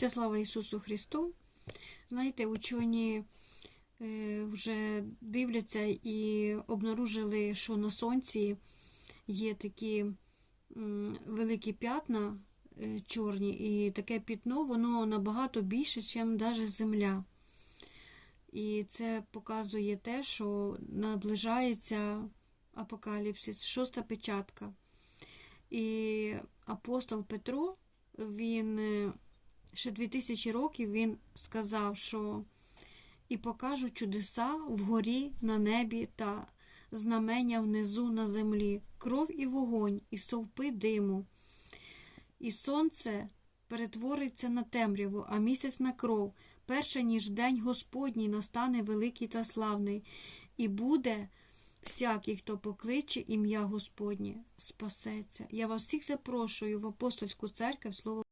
Вся слава Ісусу Христу. Знаєте, учені е, вже дивляться і обнаружили, що на сонці є такі великі п'ятна е, чорні, і таке пітно, воно набагато більше, ніж навіть земля. І це показує те, що наближається апокаліпсис, шоста печатка. І апостол Петро, він е, ще 2000 років він сказав, що і покажу чудеса вгорі на небі та знамення внизу на землі, кров і вогонь, і стовпи диму. І сонце перетвориться на темряву, а місяць на кров, перше ніж день Господній настане великий та славний, і буде всякий, хто покличе ім'я Господнє, спасеться. Я вас всіх запрошую в апостольську церкву, слово